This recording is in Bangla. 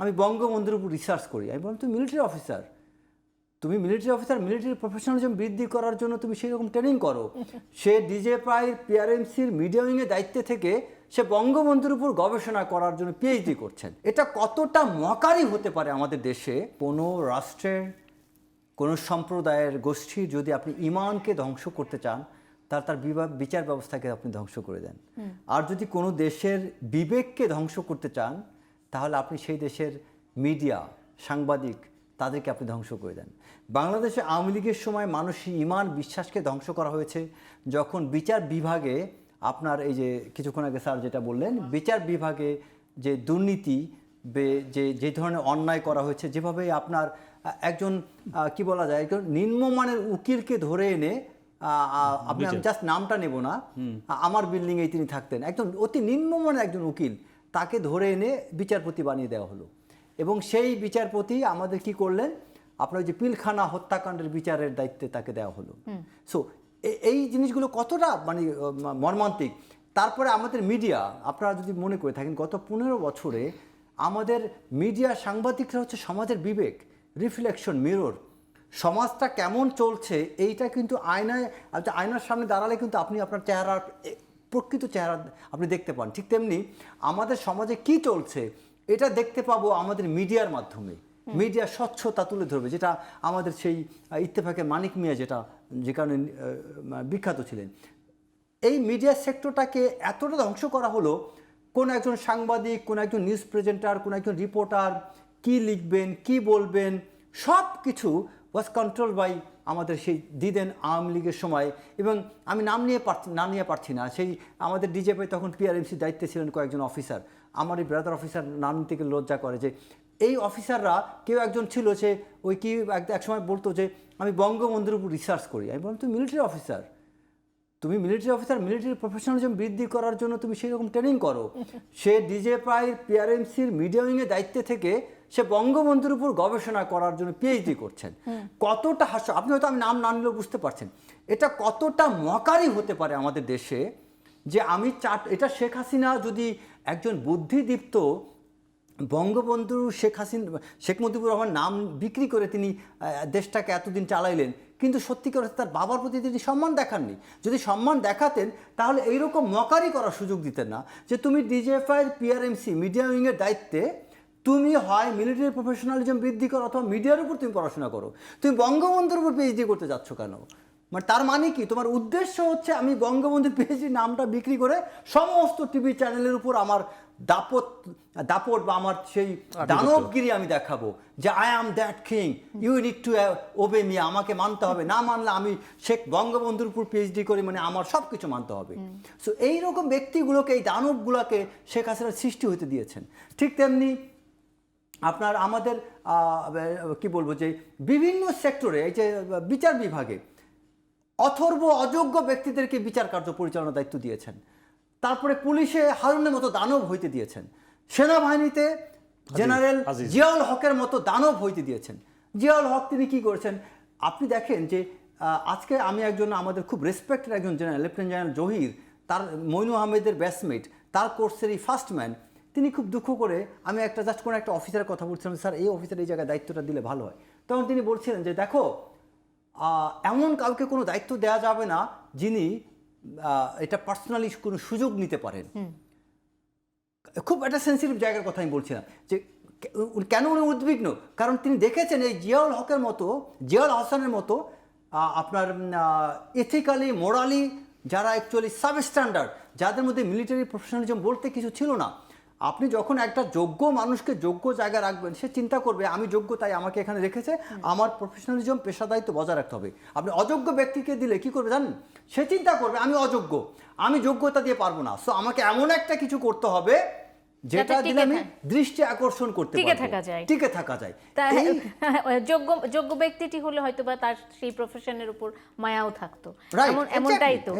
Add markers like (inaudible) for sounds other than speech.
আমি বঙ্গবন্ধুর উপর রিসার্চ করি। আমি বললাম তুমি মিলিটারি অফিসার তুমি মিলিটারি অফিসার মিলিটারি প্রফেশনালিজম বৃদ্ধি করার জন্য তুমি সেই রকম ট্রেনিং করো। সে ডিজে ডিজেপাই পিআরএমসির মিডিয়া উইংয়ে দায়িত্বে থেকে সে বঙ্গবন্ধুর উপর গবেষণা করার জন্য পিএইচডি করছেন। এটা কতটা মকারি হতে পারে আমাদের দেশে? কোনো রাষ্ট্রের কোনো সম্প্রদায়ের গোষ্ঠীর যদি আপনি ইমানকে ধ্বংস করতে চান তার তার বিচার ব্যবস্থাকে আপনি ধ্বংস করে দেন। আর যদি কোনো দেশের বিবেককে ধ্বংস করতে চান তাহলে আপনি সেই দেশের মিডিয়া সাংবাদিক তাদেরকে আপনি ধ্বংস করে দেন। বাংলাদেশে আওয়ামী লীগের সময় মানুষের ইমান বিশ্বাসকে ধ্বংস করা হয়েছে। যখন বিচার বিভাগে আপনার এই যে কিছুক্ষণ আগে স্যার যেটা বললেন বিচার বিভাগে যে দুর্নীতি যে যে ধরনের অন্যায় করা হয়েছে যেভাবে আপনার একজন কি বলা যায় একজন নিম্নমানের উকিলকে ধরে এনে আপনি আমি জাস্ট নামটা নেব না। আমার বিল্ডিংয়ে তিনি থাকতেন। একজন অতি নিম্নমানের একজন উকিল। তাকে ধরে এনে বিচারপতি বানিয়ে দেওয়া হলো। এবং সেই বিচারপতি আমাদের কি করলেন? আপনার ওই যে পিলখানা হত্যাকাণ্ডের বিচারের দায়িত্বে তাকে দেওয়া হলো। সো এই জিনিসগুলো কতটা মানে মর্মান্তিক? তারপরে আমাদের মিডিয়া আপনারা যদি মনে করে থাকেন গত পনেরো বছরে আমাদের মিডিয়া সাংবাদিকরা হচ্ছে সমাজের বিবেক রিফ্লেকশন মিরর সমাজটা কেমন চলছে এইটা কিন্তু আয়নায় আচ্ছা, আয়নার সামনে দাঁড়ালে কিন্তু আপনি আপনার চেহারার এ, প্রকৃত চেহারা আপনি দেখতে পান। ঠিক তেমনি আমাদের সমাজে কি চলছে এটা দেখতে পাবো আমাদের মিডিয়ার মাধ্যমে। মিডিয়া স্বচ্ছতা তুলে ধরবে যেটা আমাদের সেই আহ, ইত্তেফাকের মানিক মিয়া যেটা যে কারণে বিখ্যাত ছিলেন। এই মিডিয়া সেক্টরটাকে এতটা ধ্বংস করা হলো কোন একজন সাংবাদিক কোন একজন নিউজ প্রেজেন্টার কোন একজন রিপোর্টার কি লিখবেন কি বলবেন সব কিছু ওয়াজ কন্ট্রোল বাই আমাদের সেই দিদেন আওয়ামী লীগের সময় এবং আমি নাম নিয়ে পারছি নাম নিয়ে পারছি না। সেই আমাদের ডিজেপি তখন পিআরএমসি দায়িত্বে ছিলেন কয়েকজন অফিসার আমার এই ব্রাদার অফিসার নাম থেকে লজ্জা করে যে এই অফিসাররা কেউ একজন ছিল সে ওই কি এক- সময় বলতো যে আমি বঙ্গবন্ধুর উপর রিসার্চ করি। আমি বললাম তুমি মিলিটারি অফিসার তুমি মিলিটারি অফিসার মিলিটারি প্রফেশনালিজম বৃদ্ধি করার জন্য তুমি সেই রকম ট্রেনিং করো। (laughs) সে ডিজেপাই পিআরএমসির মিডিয়া উইংয়ে দায়িত্বে থেকে সে বঙ্গবন্ধুর উপর গবেষণা করার জন্য পিএইচডি করছেন। কতটা হাস্য আপনি হয়তো আমি নাম না নিলেও বুঝতে পারছেন। এটা কতটা মকারি হতে পারে আমাদের দেশে যে আমি চাট এটা শেখ হাসিনা যদি একজন বুদ্ধিদীপ্ত বঙ্গবন্ধু শেখ হাসিনা শেখ মুজিবুর রহমান নাম বিক্রি করে তিনি দেশটাকে এতদিন চালাইলেন কিন্তু সত্যিকার তার বাবার প্রতি তিনি সম্মান দেখাননি। যদি সম্মান দেখাতেন তাহলে এইরকম মকারি করার সুযোগ দিতেন না যে তুমি ডিজেএফআই পিআরএমসি মিডিয়া উইংয়ের দায়িত্বে তুমি হয় মিলিটারি প্রফেশনালিজম বৃদ্ধি করো অথবা মিডিয়ার উপর তুমি পড়াশোনা করো। তুমি বঙ্গবন্ধুর উপর পিএইচডি করতে যাচ্ছ কেন? মানে তার মানে কি? তোমার উদ্দেশ্য হচ্ছে আমি বঙ্গবন্ধুর পিএইচডি নামটা বিক্রি করে সমস্ত টিভি চ্যানেলের উপর আমার দাপট দাপট বা আমার সেই দানবগিরি আমি দেখাবো যে I am that king you need to obey me আমাকে মানতে হবে। না মানলে আমি শেখ বঙ্গবন্ধুর উপর পিএইচডি করি মানে আমার সব কিছু মানতে হবে। সো এইরকম ব্যক্তিগুলোকে এই দানবগুলোকে শেখ হাসিনা সৃষ্টি হতে দিয়েছেন। ঠিক তেমনি আপনার আমাদের কি বলব যে বিভিন্ন সেক্টরে এই যে বিচার বিভাগে অথর্ব অযোগ্য ব্যক্তিদেরকে বিচার কার্য পরিচালনার দায়িত্ব দিয়েছেন। তারপরে পুলিশে হারুনের মতো দানব হইতে দিয়েছেন। সেনাবাহিনীতে জেনারেল। জিয়াউল হকের মতো দানব হইতে দিয়েছেন। জিয়াউল হক তিনি কি করেছেন? আপনি দেখেন যে আজকে আমি একজন আমাদের খুব রেসপেক্টেড একজন জেনারেল লেফটেন্যান্ট জেনারেল জহির তার মইনু আহমেদের ব্যাসমেট তার কোর্সের এই ফার্স্ট ম্যান তিনি খুব দুঃখ করে আমি একটা জাস্ট কোনো একটা অফিসারের কথা বলছিলাম স্যার এই অফিসার এই জায়গায় দায়িত্বটা দিলে ভালো হয়। তখন তিনি বলছিলেন যে দেখো এমন কাউকে কোনো দায়িত্ব দেওয়া যাবে না যিনি এটা পার্সোনালি কোনো সুযোগ নিতে পারেন। খুব একটা সেন্সিটিভ জায়গার কথা আমি বলছিলাম যে কেন উনি উদ্বিগ্ন? কারণ তিনি দেখেছেন এই জিয়াউল হকের মতো জিয়াউল হাসানের মতো আপনার এথিক্যালি মোরালি যারা অ্যাকচুয়ালি সাব স্ট্যান্ডার্ড যাদের মধ্যে মিলিটারি প্রফেশনালিজম বলতে কিছু ছিল না আপনি যখন একটা যোগ্য মানুষকে যোগ্য জায়গায় রাখবেন সে চিন্তা করবে আমি যোগ্য তাই আমাকে এখানে রেখেছে। আমার প্রফেশনালিজম পেশাদায়িত্ব বজায় রাখতে হবে। আপনি অযোগ্য ব্যক্তিকে দিলে কি করবে জানেন? সে চিন্তা করবে আমি অযোগ্য। আমি যোগ্যতা দিয়ে পারব না। সো আমাকে এমন একটা কিছু করতে হবে যেটা দিলে আমি দৃষ্টি আকর্ষণ করতে টিকে থাকা যায়। টিকে থাকা যায়। (laughs) যোগ্য যোগ্য ব্যক্তিটি হলে হয়তো বা তার সেই প্রফেশনের উপর মায়াও থাকতো। এমন এমনটাই তো।